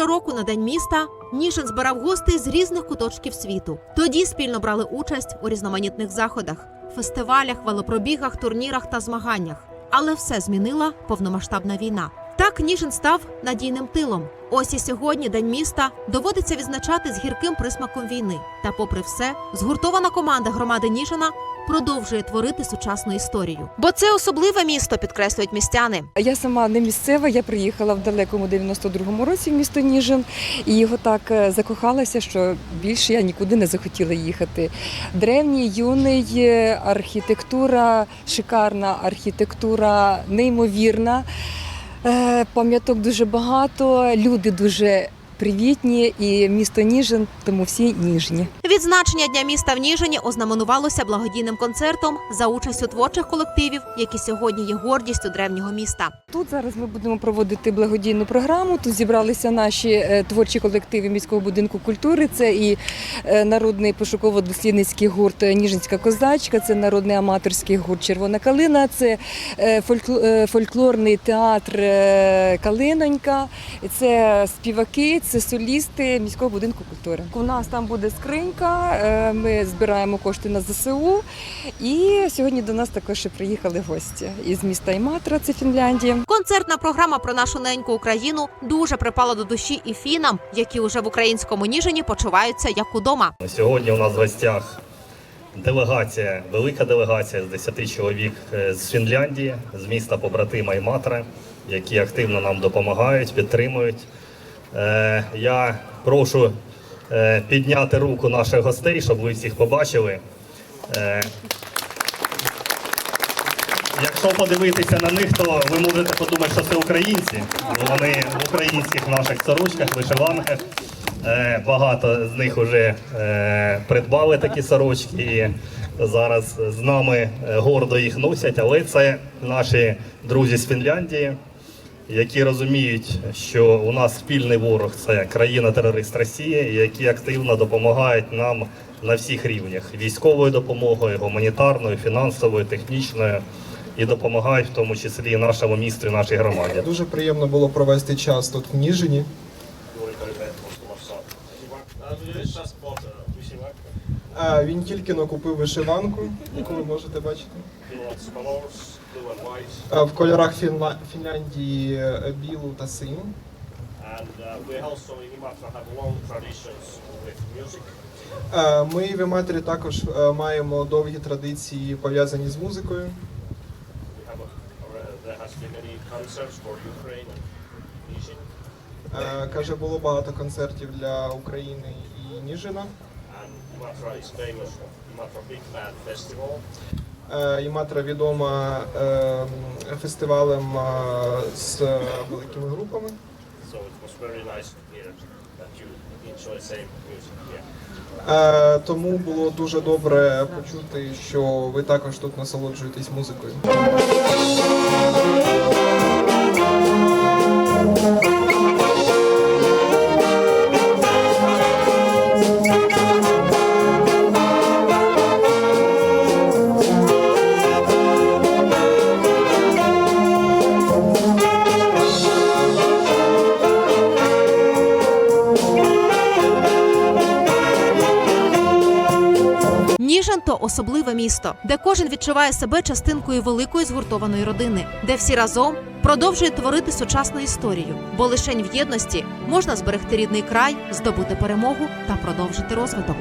Щороку на день міста Ніжин збирав гостей з різних куточків світу. Тоді спільно брали участь у різноманітних заходах, фестивалях, велопробігах, турнірах та змаганнях. Але все змінила повномасштабна війна. Так Ніжин став надійним тилом. Ось і сьогодні день міста доводиться відзначати з гірким присмаком війни. Та, попри все, згуртована команда громади Ніжина продовжує творити сучасну історію. Бо це особливе місто, підкреслюють містяни. Я сама не місцева, я приїхала в далекому 92-му році в місто Ніжин і його так е, закохалася, що більше я нікуди не захотіла їхати. Древній, юний, е, архітектура, шикарна архітектура, неймовірна. Е, Пам'яток дуже багато, люди дуже привітні і місто Ніжин, тому всі ніжні. Відзначення дня міста в Ніжині ознаменувалося благодійним концертом за участю творчих колективів, які сьогодні є гордістю древнього міста. Тут зараз ми будемо проводити благодійну програму. Тут зібралися наші е, творчі колективи міського будинку культури. Це і е, народний пошуково-дослідницький гурт Ніжинська козачка, це народний аматорський гурт Червона калина, це е, фольклорний театр Калинонька, це співаки, це солісти міського будинку культури. У нас там буде скринька. е, Ми збираємо кошти на ЗСУ. І сьогодні до нас також приїхали гості із міста Іматра, це Фінляндія. Концертна програма про нашу неньку Україну дуже припала до душі і фінам, які уже в українському Ніжині почуваються як удома. Сьогодні у нас в гостях делегація, велика делегація з 10 чоловік е, з Фінляндії, з міста побратима Іматра, які активно нам допомагають, підтримують. Е, Я прошу е, підняти руку наших гостей, щоб ви всіх побачили. Е, Якщо подивитися на них, то ви можете подумати, що це українці. Вони в українських наших сорочках, вишиванках. Багато з них вже придбали такі сорочки і зараз з нами гордо їх носять. Але це наші друзі з Фінляндії, які розуміють, що у нас спільний ворог це країна-терорист Росія, які активно допомагають нам на всіх рівнях: військовою допомогою, гуманітарною, фінансовою, технічною. І допомагають в тому числі і нашому місту, і нашій громаді. Дуже приємно було провести час тут в Ніжині. А, Він тільки но купив вишиванку, яку ви можете бачити. А, В кольорах Фінла... Фінляндії е, білу та синю. Uh, Ми в Іматрі також е, маємо довгі традиції пов'язані з музикою. Е, Каже, було багато концертів для України і Ніжина. Е, Іматра відома е, фестивалем е, з великими групами. Тому було дуже добре почути, що ви також тут насолоджуєтесь музикою. Сакраменто особливе місто, де кожен відчуває себе частинкою великої згуртованої родини, де всі разом продовжують творити сучасну історію, бо лишень в єдності можна зберегти рідний край, здобути перемогу та продовжити розвиток.